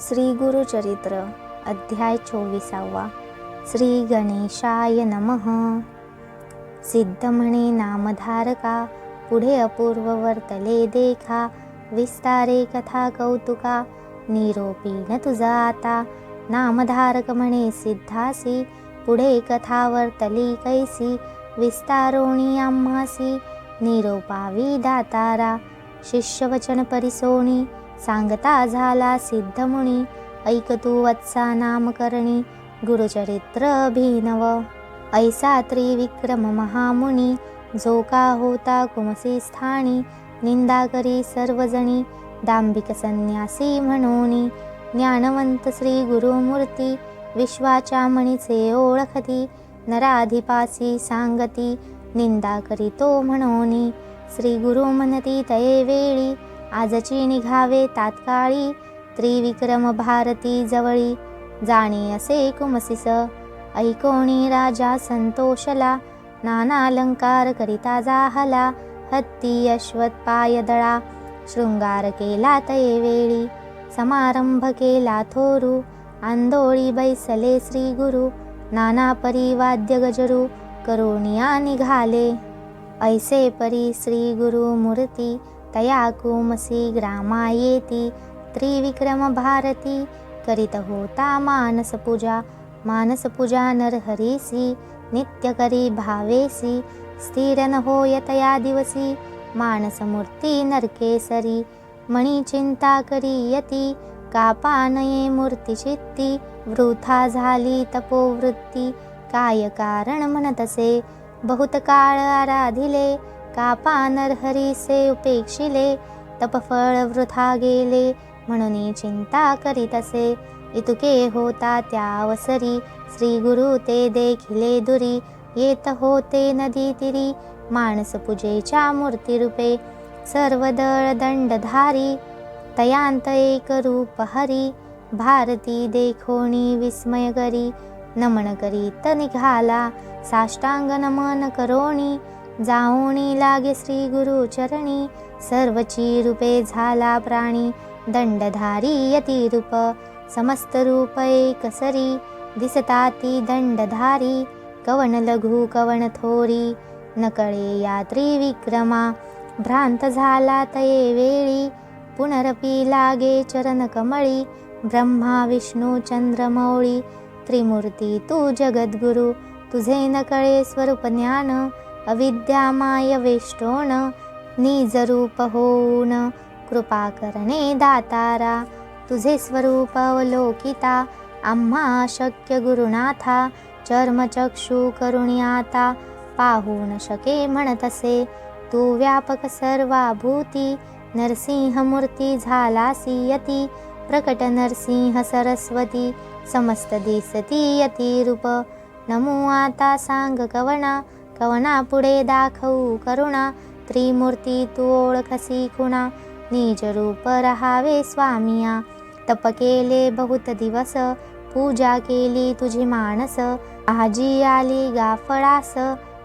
श्री गुरुचरित्र अध्याय चोवीसावा. श्री गणेशाय नमः. सिद्ध म्हणे नामधारका पुढे अपूर्व वर्तले देखा विस्तारे कथा कौतुका निरोपी न तुझा आता. नामधारक म्हणे सिद्धासी पुढे कथा वर्तली कैसी विस्तारोणी आम्हासी निरोपावी दातारा शिष्यवचन परिसोणी सांगता झाला सिद्धमुनी. ऐकतू वत्सा नामकरणी. गुरुचरित्र अभिनव. ऐसा त्रिविक्रम महामुनी. जो का होता कुमसी स्थानी. निंदा करी सर्वजणी. दांभिक संन्यासी म्हणोनी. ज्ञानवंत श्री गुरुमूर्ती. विश्वाच्या मणीचे ओळखती. नराधिपासी सांगती. निंदा करीतो म्हणोनी. श्री गुरु म्हणती तये वेळी. आजची निघावे तात्काळी त्रिविक्रम भारती जवळी. जाणे असे कुमसिस ऐकोणी राजा संतोषला नाना अलंकार करिता जाहला हत्ती अश्वत पायदळा शृंगार केला तये वेळी समारंभ केला थोरू आंदोळी बैसले श्री गुरु नाना परिवाद्य गजरू करुणिया निघाले. ऐसे परी श्री गुरु मूर्ती तया कुमसी ग्रामा येती त्रिविक्रम भारती करीत होता मानसपूजा मानसपूजा नरहरीसी नित्य करी भावेसी स्थिर न होय तया दिवसी। मानसमूर्ती नरकेसरी मणी चिंता करी यती। कापानये मूर्ती चित्ती वृथा झाली तपोवृत्ती। काय कारण म्हणतसे? बहुत काळ आराधिले कापा नरहरीसे उपेक्षिले तपफळ वृथा गेले म्हणून चिंता करीतसे इतुके होता त्या अवसरी श्री गुरु ते देखिले दुरी. येत होते नदी तिरी माणस पूजेच्या मूर्तीरूपे सर्वदळ दंडधारी तयांत एक रूप हरी. भारती देखोणी विस्मय करी नमन करीत निघाला साष्टांग नमन करोणी. जाऊणी लागे श्री गुरु चरणी सर्वची रूपे झाला प्राणी दंडधारी यती रूप समस्त रूप एकसरी दिसता ती दंडधारी कवन लघु कवन थोरी नकळे या त्रिविक्रमा भ्रांत झाला तये वेळी पुनरपी लागे चरण कमळी ब्रह्मा विष्णू चंद्रमौळी त्रिमूर्ती तू जगद्गुरु तुझे नकळे स्वरूप ज्ञान अविद्यामाय वेष्टोण निजरूप होऊन. कृपा करणे दातारा तुझे स्वरूप अवलोकिता. आम्हा शक्य गुरुनाथा चर्मचक्षु करुणी आता पाहू न शके म्हणतसे तू व्यापक सर्वाभूती. नरसिंहमूर्ती झालासी यती प्रकट नरसिंह सरस्वती. समस्त दिसती यती रूप नमो आता सांग कवना कवना पुढे दाखवू करुणा त्रिमूर्ती तू ओळखसी खुणा निज रूप रहावे स्वामिया तप केले बहुत दिवस पूजा केली तुझी माणस आजी आली गाफळास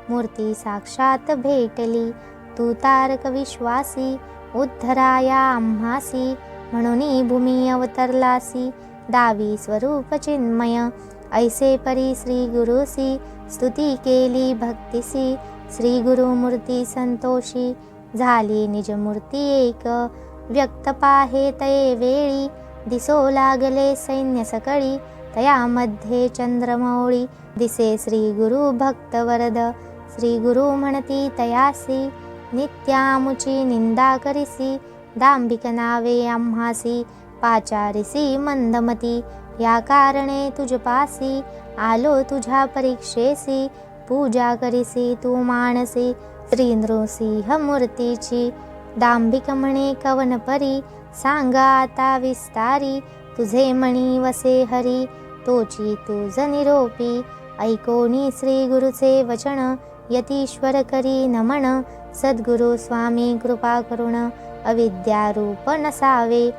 मूर्ती साक्षात भेटली तू तारक विश्वासी उद्धराया आम्हासी म्हणून भूमी अवतरलासी दावी स्वरूप चिन्मय ऐसे परी श्री गुरुसी स्तुती केली भक्तिसी. श्री गुरुमूर्ती संतोषी. झाली निजमूर्ती एक. व्यक्त पाहे तये वेळी. दिसो लागले सैन्य सकळी. तयामध्ये चंद्रमौळी. दिसे श्री गुरु भक्तवरद श्री गुरु म्हणती तयासी. नित्यामुची निंदा करिसी. दांभिक नावे आम्हासी. पाचारिसी मंदमती. या कारणे तुझपासी आलो तुझ्या परीक्षेसी पूजा करीसी तू मानसी श्री नृसिंह मूर्तीची. दांभिक म्हणे कवन परी सांगा आता विस्तारी तुझे मणी वसे हरी तोची तुझ निरोपी. ऐकोनी श्री गुरुचे वचन यतीश्वर करी नमन सद्गुरु स्वामी कृपा करुण अविद्यारूप नसावे.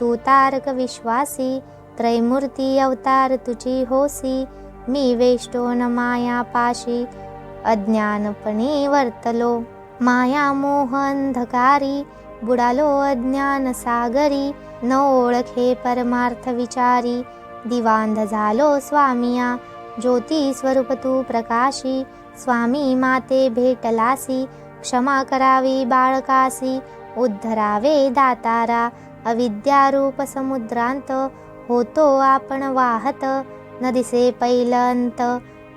तू तारक विश्वासी त्रैमूर्ती अवतार तुझी होसी मी वेष्टो न माया पाशी अज्ञानपणे वर्तलो. माया मोह अंधकारी बुडालो अज्ञान सागरी न ओळखे परमार्थ विचारी दिवांध झालो स्वामिया ज्योती स्वरूप तू प्रकाशी स्वामी माते भेटलासी क्षमा करावी बाळकासी उद्धरावे दातारा अविद्यारूप समुद्रांत होतो आपण वाहत. न दिसे पैलंत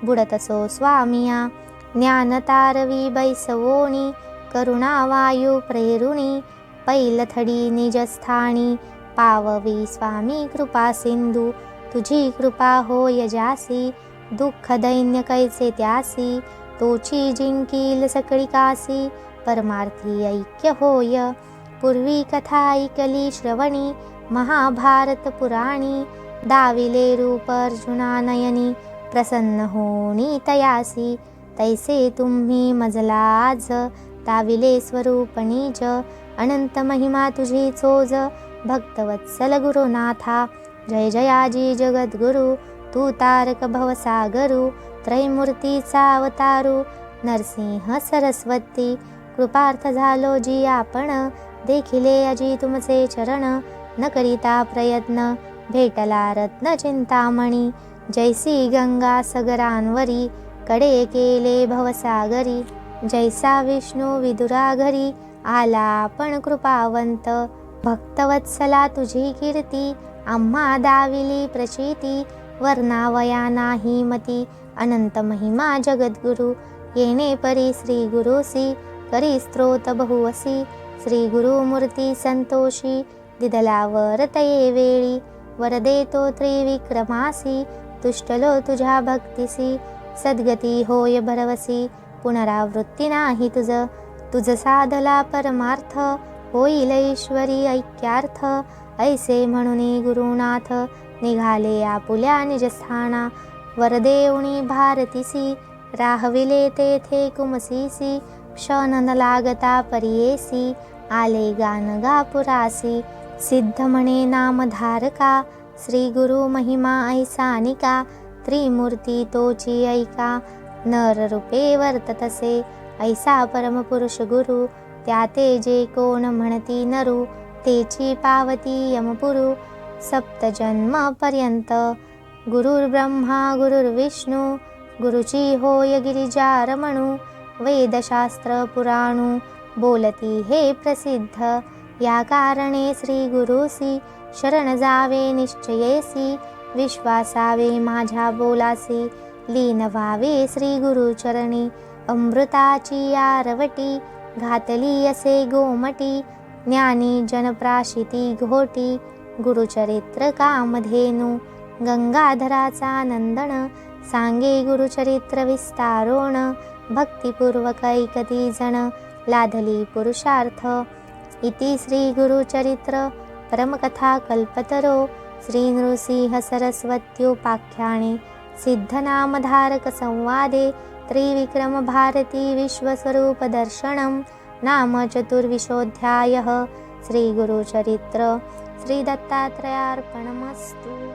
बुडतसो स्वामिया. ज्ञान तारवी बैसवोणी. करुणा वायू प्रेरुणी. पैलथडी निजस्थानी पाववी स्वामी कृपा सिंधू. तुझी कृपा होय जासी. दुःख दैन्य कैसे त्यासी. तोची जिंकील सकळी कासी. परमार्थी ऐक्य होय. पूर्वी कथा ऐकली श्रवणी. महाभारत पुराणी दाविले रूप अर्जुना नयनी प्रसन्न होणी तयासी तैसे तुम्ही मजलाज दाविले स्वरूपणी अनंत महिमा तुझी चोज भक्तवत्सल गुरुनाथा जय जयाजी जगद्गुरु तू तारक भवसागरू त्रैमूर्तीचा अवतारू नरसिंह सरस्वती कृपार्थ झालो जी आपण देखिले अजी तुमचे चरण न करिता प्रयत्न भेटला रत्न चिंतामणी जैसी गंगा सगरांवरी कडे केले भवसागरी। जैसा विष्णू विदुरा घरी आला आपण कृपावंत। भक्तवत्सला तुझी कीर्ती आम्हा दाविली प्रचिती। वर्णावया नाही मती अनंत महिमा जगद्गुरु। येणे परी श्री गुरुसी करी स्त्रोत बहुवसी। श्री गुरुमूर्ती संतोषी। दिदलावर तये वेळी वरदे तो त्रिविक्रमासी तुष्टलो तुझ्या भक्तिसी सद्गती होय भरवसी पुनरावृत्ती नाही तुझ तुझ साधला परमार्थ होईल ईश्वरी ऐक्यार्थ ऐसे म्हणून गुरुनाथ निघाले आपुल्या निजस्थाना वरदेवणी भारतीसी राहविले तेथे कुमसीसी क्षण न लागता परियेसी आले गान गापुरासी सिद्धमणे नामधारका श्री गुरु महिमा ऐसानिका त्रिमूर्ती तोची ऐका नर रूपे वर्ततसे ऐसा परमपुरुष गुरु त्या ते जे कोण म्हणती नरू तेची पावती यमपुरु सप्तजन्मपर्यंत गुरुर्ब्रह्मा गुरुर्विष्णू गुरुची होय गिरिजा रमणू वेदशास्त्र पुराणू बोलती हे प्रसिद्ध या कारणे श्री गुरुसी शरण जावे निश्चयेसी विश्वासावे माझ्या बोलासी लीन व्हावे श्री गुरुचरणी अमृताची आरवटी घातली असे गोमटी ज्ञानी जनप्राशिती घोटी गुरुचरित्र कामधेनु गंगाधराचा नंदन सांगे गुरुचरित्र विस्तारोण भक्तिपूर्वक ऐकती जण लाधली पुरुषार्थ इति श्रीगुरुचरित्र परमकथा कल्पतरो श्री सिद्धनामधारकसंवादे त्रिविक्रमभारतीविश्वस्वरूपदर्शनं नाम चतुर्विशोऽध्यायः। श्रीगुरुचरित्र श्रीदत्तात्रयार्पणमस्तु।